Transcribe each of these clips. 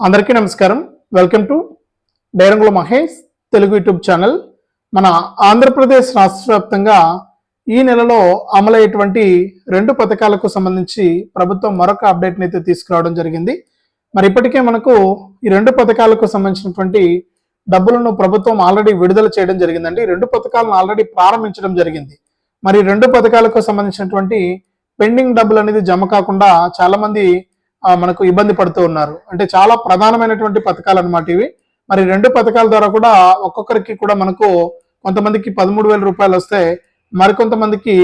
అందరికీ నమస్కారం. Welcome to Dairangula Mahesh Telugu YouTube channel. మన ఆంధ్రప్రదేశ్ రాష్ట్ర వ్యాప్తంగా ఈ నెలలో అమలయ్యేటువంటి రెండు పథకాలకు సంబంధించి ప్రభుత్వం మరొక అప్డేట్ని అయితే తీసుకురావడం జరిగింది. మరి ఇప్పటికే మనకు ఈ రెండు పథకాలకు సంబంధించినటువంటి డబ్బులను ప్రభుత్వం ఆల్రెడీ విడుదల చేయడం జరిగిందండి. రెండు పథకాలను ఆల్రెడీ ప్రారంభించడం జరిగింది. మరి రెండు పథకాలకు సంబంధించినటువంటి పెండింగ్ డబ్బులు అనేది జమ కాకుండా చాలామంది మనకు ఇబ్బంది పడుతూ ఉన్నారు. అంటే చాలా ప్రధానమైనటువంటి పథకాలు అనమాట ఇవి. మరి రెండు పథకాల ద్వారా కూడా ఒక్కొక్కరికి కూడా మనకు కొంతమందికి పదమూడు వేల రూపాయలు వస్తే మరికొంతమందికి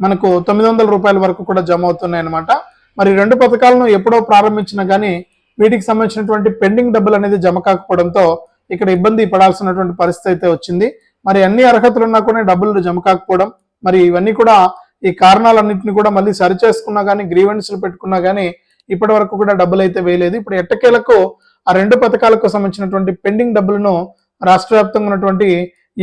మనకు తొమ్మిది వందల రూపాయల వరకు కూడా జమ అవుతున్నాయి అనమాట మరి రెండు పథకాలను ఎప్పుడో ప్రారంభించినా కానీ వీటికి సంబంధించినటువంటి పెండింగ్ డబ్బులు అనేది జమ కాకపోవడంతో ఇక్కడ ఇబ్బంది పడాల్సినటువంటి పరిస్థితి అయితే వచ్చింది. మరి అన్ని అర్హతలు ఉన్నా కూడా డబ్బులు జమ కాకపోవడం మరి ఇవన్నీ కూడా ఈ కారణాలన్నింటినీ కూడా మళ్ళీ సరి చేసుకున్నా కానీ గ్రీవెన్స్లు పెట్టుకున్నా కానీ ఇప్పటి వరకు కూడా డబ్బులు అయితే వేయలేదు. ఇప్పుడు ఎట్టకేలకు ఆ రెండు పథకాలకు సంబంధించినటువంటి పెండింగ్ డబ్బులను రాష్ట్ర వ్యాప్తంగా ఉన్నటువంటి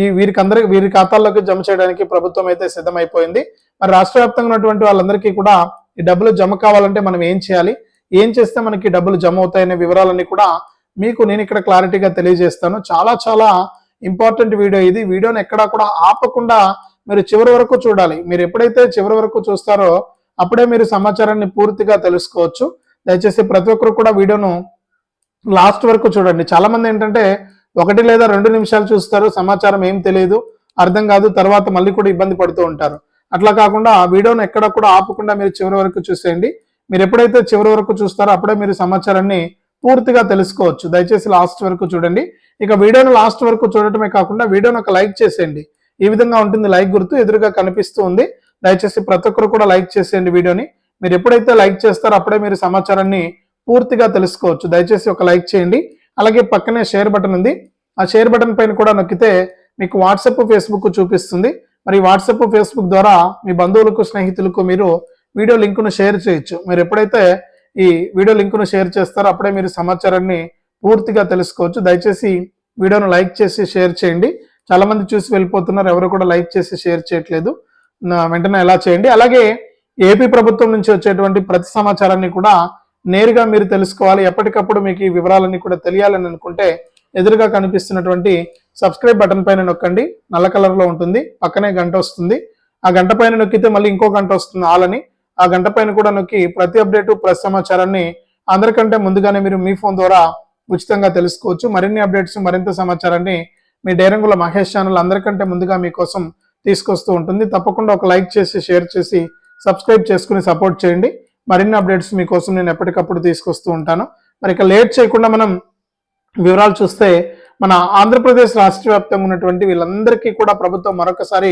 ఈ వీరికి అందరికి వీరి ఖాతాల్లోకి జమ చేయడానికి ప్రభుత్వం అయితే సిద్ధమైపోయింది. మరి రాష్ట్ర వ్యాప్తంగా ఉన్నటువంటి వాళ్ళందరికీ కూడా ఈ డబ్బులు జమ కావాలంటే మనం ఏం చేయాలి? ఏం చేస్తే మనకి డబ్బులు జమ అవుతాయనే వివరాలన్నీ కూడా మీకు నేను ఇక్కడ క్లారిటీగా తెలియజేస్తాను. చాలా చాలా ఇంపార్టెంట్ వీడియో ఇది. వీడియోని ఎక్కడా కూడా ఆపకుండా మీరు చివరి వరకు చూడాలి. మీరు ఎప్పుడైతే చివరి వరకు చూస్తారో అప్పుడే మీరు సమాచారాన్ని పూర్తిగా తెలుసుకోవచ్చు. దయచేసి ప్రతి ఒక్కరు కూడా వీడియోను లాస్ట్ వరకు చూడండి. చాలా మంది ఏంటంటే ఒకటి లేదా రెండు నిమిషాలు చూస్తారు సమాచారం ఏం తెలియదు అర్థం కాదు తర్వాత మళ్ళీ కూడా ఇబ్బంది పడుతూ ఉంటారు. అట్లా కాకుండా ఆ వీడియోను ఎక్కడ కూడా ఆపకుండా మీరు చివరి వరకు చూసేయండి. మీరు ఎప్పుడైతే చివరి వరకు చూస్తారో అప్పుడే మీరు సమాచారాన్ని పూర్తిగా తెలుసుకోవచ్చు. దయచేసి లాస్ట్ వరకు చూడండి. ఇక వీడియోను లాస్ట్ వరకు చూడటమే కాకుండా వీడియోను ఒక లైక్ చేసేయండి. ఈ విధంగా ఉంటుంది లైక్ గుర్తు ఎదురుగా కనిపిస్తూ ఉంది. దయచేసి ప్రతి ఒక్కరు కూడా లైక్ చేసేయండి వీడియోని. మీరు ఎప్పుడైతే లైక్ చేస్తారో అప్పుడే మీరు సమాచారాన్ని పూర్తిగా తెలుసుకోవచ్చు. దయచేసి ఒక లైక్ చేయండి. అలాగే పక్కనే షేర్ బటన్ ఉంది. ఆ షేర్ బటన్ పైన కూడా నొక్కితే మీకు వాట్సాప్ ఫేస్బుక్ చూపిస్తుంది. మరి వాట్సాప్ ఫేస్బుక్ ద్వారా మీ బంధువులకు స్నేహితులకు మీరు వీడియో లింకును షేర్ చేయొచ్చు. మీరు ఎప్పుడైతే ఈ వీడియో లింకును షేర్ చేస్తారో అప్పుడే మీరు సమాచారాన్ని పూర్తిగా తెలుసుకోవచ్చు. దయచేసి వీడియోను లైక్ చేసి షేర్ చేయండి. చాలా మంది చూసి వెళ్ళిపోతున్నారు. ఎవరు కూడా లైక్ చేసి షేర్ చేయట్లేదు. వెంటనే ఎలా చేయండి? అలాగే ఏపీ ప్రభుత్వం నుంచి వచ్చేటువంటి ప్రతి సమాచారాన్ని కూడా నేరుగా మీరు తెలుసుకోవాలి. ఎప్పటికప్పుడు మీకు ఈ వివరాలన్నీ కూడా తెలియాలని అనుకుంటే ఎదురుగా కనిపిస్తున్నటువంటి సబ్స్క్రైబ్ బటన్ పైన నొక్కండి. నల్ల కలర్లో ఉంటుంది. పక్కనే గంట వస్తుంది. ఆ గంట పైన నొక్కితే మళ్ళీ ఇంకో గంట వస్తుంది ఆలని. ఆ గంట పైన కూడా నొక్కి ప్రతి అప్డేటు ప్రతి సమాచారాన్ని అందరికంటే ముందుగానే మీరు మీ ఫోన్ ద్వారా ఉచితంగా తెలుసుకోవచ్చు. మరిన్ని అప్డేట్స్ మరింత సమాచారాన్ని మీ డైరంగుల మహేష్ ఛానల్ అందరికంటే ముందుగా మీకోసం తీసుకొస్తూ ఉంటుంది. తప్పకుండా ఒక లైక్ చేసి షేర్ చేసి సబ్స్క్రైబ్ చేసుకుని సపోర్ట్ చేయండి. మరిన్ని అప్డేట్స్ మీకోసం నేను ఎప్పటికప్పుడు తీసుకొస్తూ ఉంటాను. మరి ఇక లేట్ చేయకుండా మనం వివరాలు చూస్తే మన ఆంధ్రప్రదేశ్ రాష్ట్ర వ్యాప్తంగా ఉన్నటువంటి వీళ్ళందరికీ కూడా ప్రభుత్వం మరొకసారి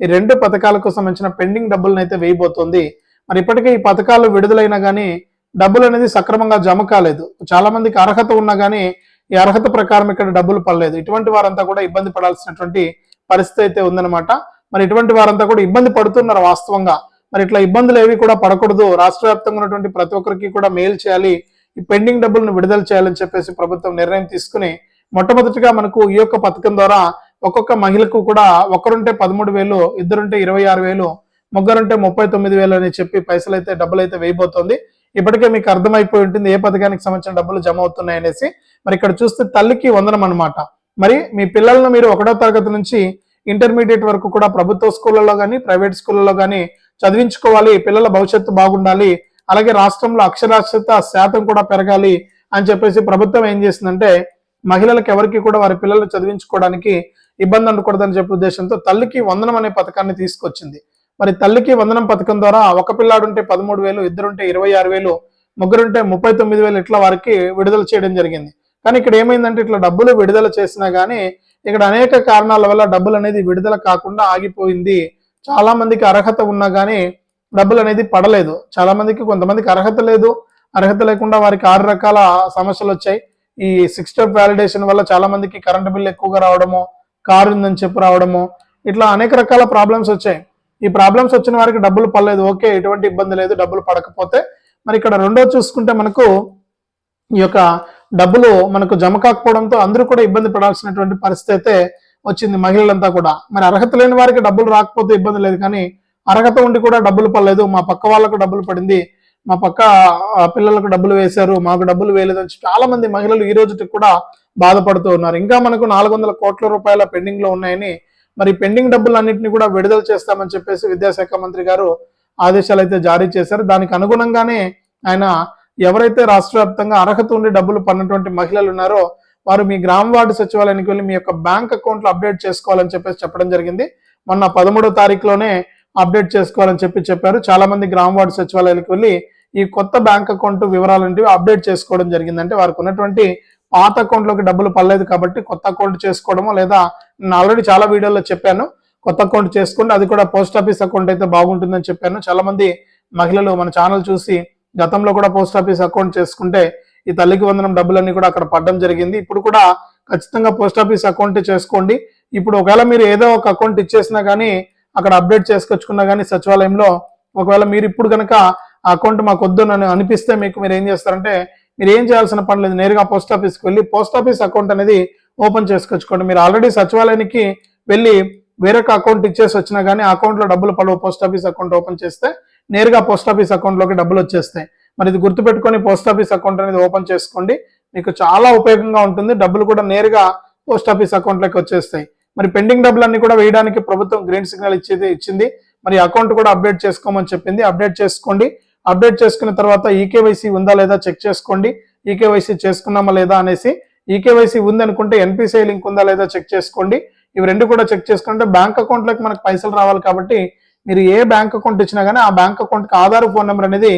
ఈ రెండు పథకాలకు సంబంధించిన పెండింగ్ డబ్బులను అయితే వేయబోతోంది. మరి ఇప్పటికే ఈ పథకాలు విడుదలైనా కానీ డబ్బులు అనేది సక్రమంగా జమ కాలేదు. చాలా మందికి అర్హత ఉన్నా కానీ ఈ అర్హత ప్రకారం ఇక్కడ డబ్బులు పడలేదు. ఇటువంటి వారంతా కూడా ఇబ్బంది పడాల్సినటువంటి పరిస్థితి అయితే ఉందన్నమాట. మరి ఇటువంటి వారంతా కూడా ఇబ్బంది పడుతున్నారు వాస్తవంగా. మరి ఇట్లా ఇబ్బందులు ఏవి కూడా పడకూడదు. రాష్ట్ర వ్యాప్తంగా ఉన్నటువంటి ప్రతి ఒక్కరికి కూడా మేలు చేయాలి. ఈ పెండింగ్ డబ్బులను విడుదల చేయాలని చెప్పేసి ప్రభుత్వం నిర్ణయం తీసుకుని మొట్టమొదటిగా మనకు ఈ యొక్క పథకం ద్వారా ఒక్కొక్క మహిళకు కూడా ఒకరుంటే పదమూడు వేలు ఇద్దరుంటే ఇరవై ఆరు వేలు ముగ్గురుంటే ముప్పై తొమ్మిది వేలు అని చెప్పి పైసలు అయితే డబ్బులు అయితే వేయబోతోంది. ఇప్పటికే మీకు అర్థమైపోయి ఉంటుంది ఏ పథకానికి సంబంధించిన డబ్బులు జమ అవుతున్నాయి అనేసి. మరి ఇక్కడ చూస్తే తల్లికి వందనం అనమాట మరి మీ పిల్లలను మీరు ఒకటో తరగతి నుంచి ఇంటర్మీడియట్ వరకు కూడా ప్రభుత్వ స్కూళ్ళలో కానీ ప్రైవేట్ స్కూళ్ళలో కానీ చదివించుకోవాలి పిల్లల భవిష్యత్తు బాగుండాలి అలాగే రాష్ట్రంలో అక్షరాస్యత శాతం కూడా పెరగాలి అని చెప్పేసి ప్రభుత్వం ఏం చేసిందంటే మహిళలకు ఎవరికి కూడా వారి పిల్లలు చదివించుకోవడానికి ఇబ్బంది ఉండకూడదని చెప్పే ఉద్దేశంతో తల్లికి వందనం అనే పథకాన్ని తీసుకొచ్చింది. మరి తల్లికి వందనం పథకం ద్వారా ఒక పిల్లాడుంటే పదమూడు వేలు ఇద్దరుంటే ఇరవై ఆరు వేలు ముగ్గురుంటే ముప్పై తొమ్మిది వేలు ఇట్లా వారికి విడుదల చేయడం జరిగింది. కానీ ఇక్కడ ఏమైందంటే ఇట్లా డబ్బులు విడుదల చేసినా కానీ ఇక్కడ అనేక కారణాల వల్ల డబ్బులు అనేది విడుదల కాకుండా ఆగిపోయింది. చాలా మందికి అర్హత ఉన్నా కానీ డబ్బులు అనేది పడలేదు. చాలా మందికి కొంతమందికి అర్హత లేదు. అర్హత లేకుండా వారికి ఆరు రకాల సమస్యలు వచ్చాయి. ఈ సిక్స్ స్టెప్ వ్యాలిడేషన్ వల్ల చాలా మందికి కరెంట్ బిల్ ఎక్కువగా రావడము కారు ఉందని చెప్పి రావడము ఇట్లా అనేక రకాల ప్రాబ్లమ్స్ వచ్చాయి. ఈ ప్రాబ్లమ్స్ వచ్చిన వారికి డబ్బులు పడలేదు. ఓకే ఎటువంటి ఇబ్బంది లేదు. డబ్బులు పడకపోతే మరి ఇక్కడ రెండో చూసుకుంటే మనకు ఈ యొక్క డబ్బులు మనకు జమ కాకపోవడంతో అందరూ కూడా ఇబ్బంది పడాల్సినటువంటి పరిస్థితి అయితే వచ్చింది మహిళలంతా కూడా. మరి అర్హత లేని వారికి డబ్బులు రాకపోతే ఇబ్బంది లేదు కానీ అర్హత ఉండి కూడా డబ్బులు పడలేదు. మా పక్క వాళ్ళకు డబ్బులు పడింది. మా పక్క పిల్లలకు డబ్బులు వేశారు. మాకు డబ్బులు వేయలేదు అని చాలా మంది మహిళలు ఈ రోజుకి కూడా బాధపడుతూ ఉన్నారు. ఇంకా మనకు నాలుగు వందల కోట్ల రూపాయల పెండింగ్లో ఉన్నాయని మరి పెండింగ్ డబ్బులన్నింటినీ కూడా విడుదల చేస్తామని చెప్పేసి విద్యాశాఖ మంత్రి గారు ఆదేశాలు అయితే జారీ చేశారు. దానికి అనుగుణంగానే ఆయన ఎవరైతే రాష్ట్ర వ్యాప్తంగా అర్హత ఉండి డబ్బులు పడినటువంటి మహిళలు ఉన్నారో వారు మీ గ్రామ వార్డు సచివాలయానికి వెళ్ళి మీ యొక్క బ్యాంక్ అకౌంట్లు అప్డేట్ చేసుకోవాలని చెప్పేసి చెప్పడం జరిగింది. మొన్న పదమూడో తారీఖులోనే అప్డేట్ చేసుకోవాలని చెప్పి చెప్పారు. చాలా మంది గ్రామ వార్డు సచివాలయాలకు వెళ్ళి ఈ కొత్త బ్యాంక్ అకౌంట్ వివరాలంటివి అప్డేట్ చేసుకోవడం జరిగింది. అంటే వారికి ఉన్నటువంటి పాత అకౌంట్లోకి డబ్బులు పడలేదు కాబట్టి కొత్త అకౌంట్ చేసుకోవడమో లేదా నేను ఆల్రెడీ చాలా వీడియోలో చెప్పాను. కొత్త అకౌంట్ చేసుకుంటే అది కూడా పోస్ట్ ఆఫీస్ అకౌంట్ అయితే బాగుంటుందని చెప్పాను. చాలా మంది మహిళలు మన ఛానల్ చూసి గతంలో కూడా పోస్ట్ ఆఫీస్ అకౌంట్ చేసుకుంటే ఈ తల్లికి వందనం డబ్బులన్నీ కూడా అక్కడ పడడం జరిగింది. ఇప్పుడు కూడా ఖచ్చితంగా పోస్ట్ ఆఫీస్ అకౌంట్ చేసుకోండి. ఇప్పుడు ఒకవేళ మీరు ఏదో ఒక అకౌంట్ ఇచ్చేసినా కానీ అక్కడ అప్డేట్ చేసుకొచ్చుకున్నా కానీ సచివాలయంలో ఒకవేళ మీరు ఇప్పుడు కనుక ఆ అకౌంట్ మాకు వద్దు నన్ను అనిపిస్తే మీకు మీరు ఏం చేస్తారంటే మీరు ఏం చేయాల్సిన పని లేదు నేరుగా పోస్ట్ ఆఫీస్కి వెళ్ళి పోస్ట్ ఆఫీస్ అకౌంట్ అనేది ఓపెన్ చేసుకొచ్చుకోండి. మీరు ఆల్రెడీ సచివాలయానికి వెళ్ళి వేరొక అకౌంట్ ఇచ్చేసి వచ్చినా కానీ అకౌంట్లో డబ్బులు పడవు పోస్ట్ ఆఫీస్ అకౌంట్ ఓపెన్ చేస్తే నేరుగా పోస్ట్ ఆఫీస్ అకౌంట్లోకి డబ్బులు వచ్చేస్తాయి. మరి ఇది గుర్తుపెట్టుకొని పోస్ట్ ఆఫీస్ అకౌంట్ అనేది ఓపెన్ చేసుకోండి. మీకు చాలా ఉపయోగంగా ఉంటుంది. డబ్బులు కూడా నేరుగా పోస్ట్ ఆఫీస్ అకౌంట్లోకి వచ్చేస్తాయి. మరి పెండింగ్ డబ్బులన్నీ కూడా వేయడానికి ప్రభుత్వం గ్రీన్ సిగ్నల్ ఇచ్చేది ఇచ్చింది. మరి అకౌంట్ కూడా అప్డేట్ చేసుకోమని చెప్పింది. అప్డేట్ చేసుకోండి. అప్డేట్ చేసుకున్న తర్వాత ఈకేవైసీ ఉందా లేదా చెక్ చేసుకోండి. ఈకేవైసీ చేసుకున్నామా లేదా అనేసి ఈకేవైసీ ఉందనుకుంటే ఎన్పిసిఐ లింక్ ఉందా లేదా చెక్ చేసుకోండి. ఇవి రెండు కూడా చెక్ చేసుకుంటే బ్యాంక్ అకౌంట్లోకి మనకు పైసలు రావాలి కాబట్టి మీరు ఏ బ్యాంక్ అకౌంట్ ఇచ్చినా కానీ ఆ బ్యాంక్ అకౌంట్కి ఆధార్ ఫోన్ నెంబర్ అనేది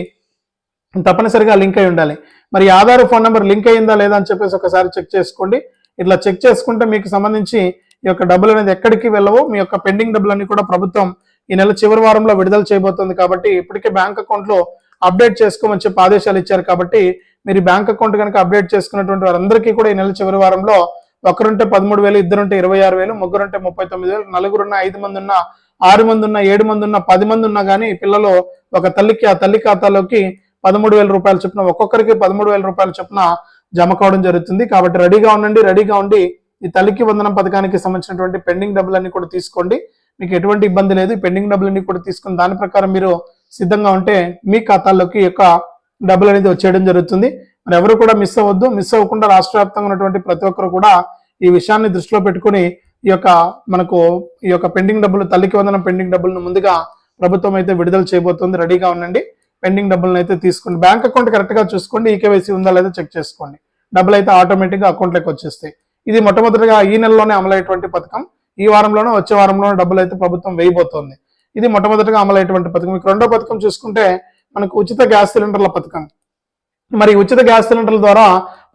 తప్పనిసరిగా లింక్ అయి ఉండాలి. మరి ఆధార్ ఫోన్ నెంబర్ లింక్ అయిందా లేదా అని చెప్పేసి ఒకసారి చెక్ చేసుకోండి. ఇట్లా చెక్ చేసుకుంటే మీకు సంబంధించి ఈ యొక్క డబ్బులు అనేది ఎక్కడికి వెళ్ళవో. మీ యొక్క పెండింగ్ డబ్బులన్నీ కూడా ప్రభుత్వం ఈ నెల చివరి వారంలో విడుదల చేయబోతుంది కాబట్టి ఇప్పటికే బ్యాంక్ అకౌంట్లో అప్డేట్ చేసుకోమని చెప్పి ఆదేశాలు ఇచ్చారు కాబట్టి మీరు బ్యాంక్ అకౌంట్ కనుక అప్డేట్ చేసుకున్నటువంటి వారందరికీ కూడా ఈ నెల చివరి వారంలో ఒకరుంటే పదమూడు వేలు ఇద్దరుంటే ఇరవై ఆరు వేలు ముగ్గురుంటే ముప్పై తొమ్మిది వేలు నలుగురున్న ఐదు మంది ఉన్న ఆరు మంది ఉన్న ఏడు మంది ఉన్న పది మంది ఉన్నా కానీ పిల్లలు ఒక తల్లికి ఆ తల్లి ఖాతాలోకి పదమూడు వేల రూపాయలు చొప్పున ఒక్కొక్కరికి పదమూడు వేల రూపాయల చొప్పున జమ కావడం జరుగుతుంది. కాబట్టి రెడీగా ఉండండి రెడీగా ఉండి ఈ తల్లికి వందనం పథకానికి సంబంధించినటువంటి పెండింగ్ డబ్బులన్నీ కూడా తీసుకోండి. మీకు ఎటువంటి ఇబ్బంది లేదు పెండింగ్ డబ్బులన్నీ కూడా తీసుకుని దాని ప్రకారం మీరు సిద్ధంగా ఉంటే మీ ఖాతాల్లోకి యొక్క డబ్బులు అనేది వచ్చేయడం జరుగుతుంది. మరి ఎవరు కూడా మిస్ అవ్వద్దు మిస్ అవ్వకుండా రాష్ట్ర వ్యాప్తంగా ఉన్నటువంటి ప్రతి ఒక్కరు కూడా ఈ విషయాన్ని దృష్టిలో పెట్టుకుని ఈ యొక్క మనకు ఈ యొక్క పెండింగ్ డబ్బులు తల్లికి వందనం పెండింగ్ డబ్బులను ముందుగా ప్రభుత్వం అయితే విడుదల చేయబోతుంది. రెడీగా ఉండండి. పెండింగ్ డబ్బులను అయితే తీసుకోండి. బ్యాంక్ అకౌంట్ కరెక్ట్గా చూసుకోండి. ఈకేవైసీ ఉందా లేదా చెక్ చేసుకోండి. డబ్బులు అయితే ఆటోమేటిక్గా అకౌంట్లోకి వచ్చేస్తాయి. ఇది మొట్టమొదటిగా ఈ నెలలోనే అమలయ్యేటువంటి పథకం. ఈ వారంలోనే వచ్చే వారంలోనే డబ్బులు అయితే ప్రభుత్వం వేయబోతోంది. ఇది మొట్టమొదటిగా అమలయ్యేటువంటి పథకం. ఇక రెండో పథకం చూసుకుంటే మనకు ఉచిత గ్యాస్ సిలిండర్ల పథకం. మరి ఉచిత గ్యాస్ సిలిండర్ల ద్వారా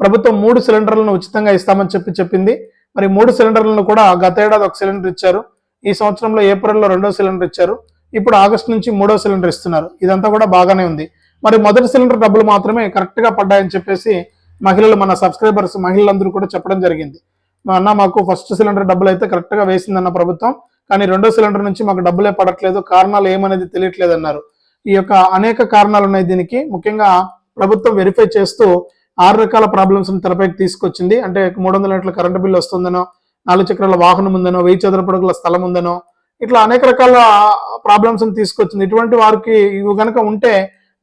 ప్రభుత్వం మూడు సిలిండర్లను ఉచితంగా ఇస్తామని చెప్పి చెప్పింది. మరి మూడు సిలిండర్లను కూడా గతేడాది ఒక సిలిండర్ ఇచ్చారు. ఈ సంవత్సరంలో ఏప్రిల్లో రెండో సిలిండర్ ఇచ్చారు. ఇప్పుడు ఆగస్టు నుంచి మూడో సిలిండర్ ఇస్తున్నారు. ఇదంతా కూడా బాగానే ఉంది. మరి మొదటి సిలిండర్ డబ్బులు మాత్రమే కరెక్ట్గా పడ్డాయని చెప్పేసి మహిళలు మన సబ్స్క్రైబర్స్ మహిళలందరూ కూడా చెప్పడం జరిగింది. మా అన్న మాకు ఫస్ట్ సిలిండర్ డబ్బులు అయితే కరెక్ట్గా వేసిందన్న ప్రభుత్వం. కానీ రెండో సిలిండర్ నుంచి మాకు డబ్బులే పడట్లేదు. కారణాలు ఏమనేది తెలియట్లేదు అన్నారు ఈ యొక్క అనేక కారణాలు ఉన్నాయి దీనికి. ముఖ్యంగా ప్రభుత్వం వెరిఫై చేస్తూ ఆరు రకాల ప్రాబ్లమ్స్ తెరపైకి తీసుకొచ్చింది. అంటే మూడు వందల యూనిట్ల కరెంటు బిల్లు వస్తుందనో నాలుగు చక్రాల వాహనం ఉందనో వెయ్యి చదరపడుగుల స్థలం ఉందనో ఇట్లా అనేక రకాల ప్రాబ్లమ్స్ తీసుకొచ్చింది. ఇటువంటి వారికి ఇవి కనుక ఉంటే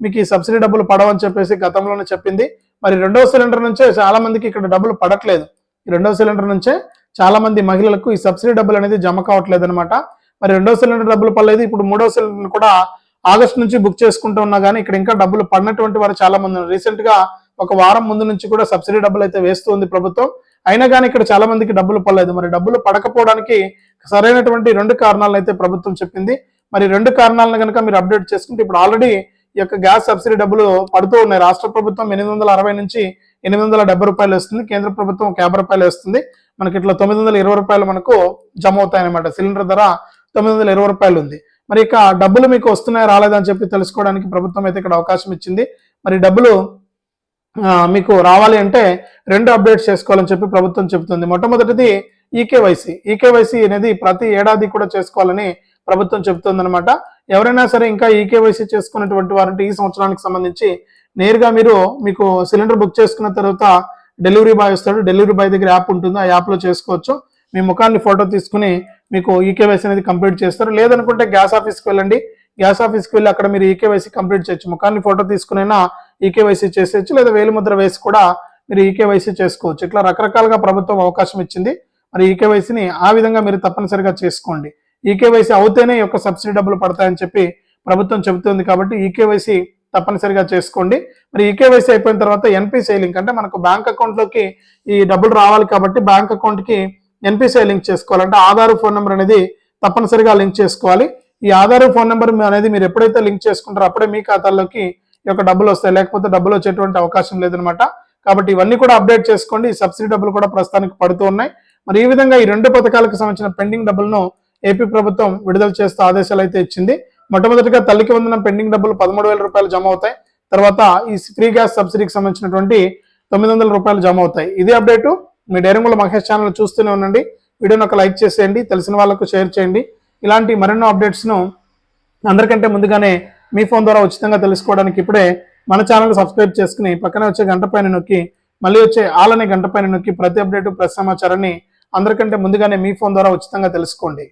మీకు ఈ సబ్సిడీ డబ్బులు పడవని చెప్పేసి గతంలోనే చెప్పింది. మరి రెండవ సిలిండర్ నుంచే చాలా మందికి ఇక్కడ డబ్బులు పడట్లేదు. ఈ రెండవ సిలిండర్ నుంచే చాలా మంది మహిళలకు ఈ సబ్సిడీ డబ్బులు అనేది జమ కావట్లేదు అనమాట మరి రెండో సిలిండర్ డబ్బులు పడలేదు. ఇప్పుడు మూడో సిలిండర్ కూడా ఆగస్ట్ నుంచి బుక్ చేసుకుంటూ ఉన్నా కానీ ఇక్కడ ఇంకా డబ్బులు పడినటువంటి వారు చాలా మంది రీసెంట్గా ఒక వారం ముందు నుంచి కూడా సబ్సిడీ డబ్బులు అయితే వేస్తుంది ప్రభుత్వం. అయినా కానీ ఇక్కడ చాలా మందికి డబ్బులు పడలేదు. మరి డబ్బులు పడకపోవడానికి సరైనటువంటి రెండు కారణాలను అయితే ప్రభుత్వం చెప్పింది. మరి రెండు కారణాలను కనుక మీరు అప్డేట్ చేసుకుంటే ఇప్పుడు ఆల్రెడీ ఈ యొక్క గ్యాస్ సబ్సిడీ డబ్బులు పడుతూ ఉన్నాయి. రాష్ట్ర ప్రభుత్వం ఎనిమిది వందల అరవై నుంచి ఎనిమిది వందల డెబ్బై రూపాయలు వస్తుంది. కేంద్ర ప్రభుత్వం ఒక యాభై రూపాయలు వస్తుంది. మనకి ఇట్లా తొమ్మిది వందల ఇరవై రూపాయలు మనకు జమ అవుతాయన్నమాట. సిలిండర్ ధర తొమ్మిది వందల ఇరవై రూపాయలు ఉంది. మరి ఇక డబ్బులు మీకు వస్తున్నాయా రాలేదని చెప్పి తెలుసుకోవడానికి ప్రభుత్వం అయితే ఇక్కడ అవకాశం ఇచ్చింది. మరి డబ్బులు మీకు రావాలి అంటే రెండు అప్డేట్స్ చేసుకోవాలని చెప్పి ప్రభుత్వం చెబుతుంది. మొట్టమొదటిది ఈకేవైసీ ఈకేవైసీ అనేది ప్రతి ఏడాది కూడా చేసుకోవాలని ప్రభుత్వం చెబుతుంది అనమాట ఎవరైనా సరే ఇంకా ఈకేవైసీ చేసుకున్నటువంటి వారంటే ఈ సంవత్సరానికి సంబంధించి నేరుగా మీరు మీకు సిలిండర్ బుక్ చేసుకున్న తర్వాత డెలివరీ బాయ్ వస్తాడు. డెలివరీ బాయ్ దగ్గర యాప్ ఉంటుంది. ఆ యాప్లో చేసుకోవచ్చు. మీ ముఖాన్ని ఫోటో తీసుకుని మీకు ఈకేవైసీ అనేది కంప్లీట్ చేస్తారు. లేదనుకుంటే గ్యాస్ ఆఫీస్కి వెళ్ళండి. గ్యాస్ ఆఫీస్కి వెళ్ళి అక్కడ మీరు ఈకేవైసీ కంప్లీట్ చేయొచ్చు. ముఖాన్ని ఫోటో తీసుకునైనా ఈకేవైసీ చేసేయచ్చు లేదా వేలిముద్ర వేసి కూడా మీరు ఈకేవైసీ చేసుకోవచ్చు. ఇట్లా రకరకాలుగా ప్రభుత్వం అవకాశం ఇచ్చింది. మరి ఈకేవైసీని ఆ విధంగా మీరు తప్పనిసరిగా చేసుకోండి. ఈకేవైసీ అవుతేనే ఈ యొక్క సబ్సిడీ డబ్బులు పడతాయని చెప్పి ప్రభుత్వం చెబుతుంది కాబట్టి ఈకేవైసీ తప్పనిసరిగా చేసుకోండి. మరి ఈకేవైసీ అయిపోయిన తర్వాత ఎన్పిసిఐ లింక్ అంటే మనకు బ్యాంక్ అకౌంట్లోకి ఈ డబ్బులు రావాలి కాబట్టి బ్యాంక్ అకౌంట్కి ఎన్పిసిఐ లింక్ చేసుకోవాలంటే ఆధార్ ఫోన్ నెంబర్ అనేది తప్పనిసరిగా లింక్ చేసుకోవాలి. ఈ ఆధార్ ఫోన్ నెంబర్ అనేది మీరు ఎప్పుడైతే లింక్ చేసుకుంటారో అప్పుడే మీ ఖాతాల్లోకి ఈ యొక్క డబ్బులు వస్తాయి. లేకపోతే డబ్బులు వచ్చేటువంటి అవకాశం లేదనమాట కాబట్టి ఇవన్నీ కూడా అప్డేట్ చేసుకోండి. ఈ సబ్సిడీ డబ్బులు కూడా ప్రస్తుతానికి పడుతూ ఉన్నాయి. మరి ఈ విధంగా ఈ రెండు పథకాలకు సంబంధించిన పెండింగ్ డబ్బులను ఏపీ ప్రభుత్వం విడుదల చేస్తూ ఆదేశాలు అయితే ఇచ్చింది. మొట్టమొదటిగా తల్లికి వందన పెండింగ్ డబ్బులు పదమూడు వేల రూపాయలు జమ అవుతాయి. తర్వాత ఈ ఫ్రీ గ్యాస్ సబ్సిడీకి సంబంధించినటువంటి తొమ్మిది వందల రూపాయలు జమ అవుతాయి. ఇది అప్డేటు మీ డైరంగుల మహేష్ ఛానల్ చూస్తూనే ఉండండి. వీడియోని ఒక లైక్ చేసేయండి. తెలిసిన వాళ్ళకు షేర్ చేయండి. ఇలాంటి మరెన్నో అప్డేట్స్ను అందరికంటే ముందుగానే మీ ఫోన్ ద్వారా ఉచితంగా తెలుసుకోవడానికి ఇప్పుడే మన ఛానల్ సబ్స్క్రైబ్ చేసుకుని పక్కనే వచ్చే గంట పైన నొక్కి మళ్ళీ వచ్చే ఆలనే గంట పైన నొక్కి ప్రతి అప్డేటు ప్రతి సమాచారాన్ని అందరికంటే ముందుగానే మీ ఫోన్ ద్వారా ఉచితంగా తెలుసుకోండి.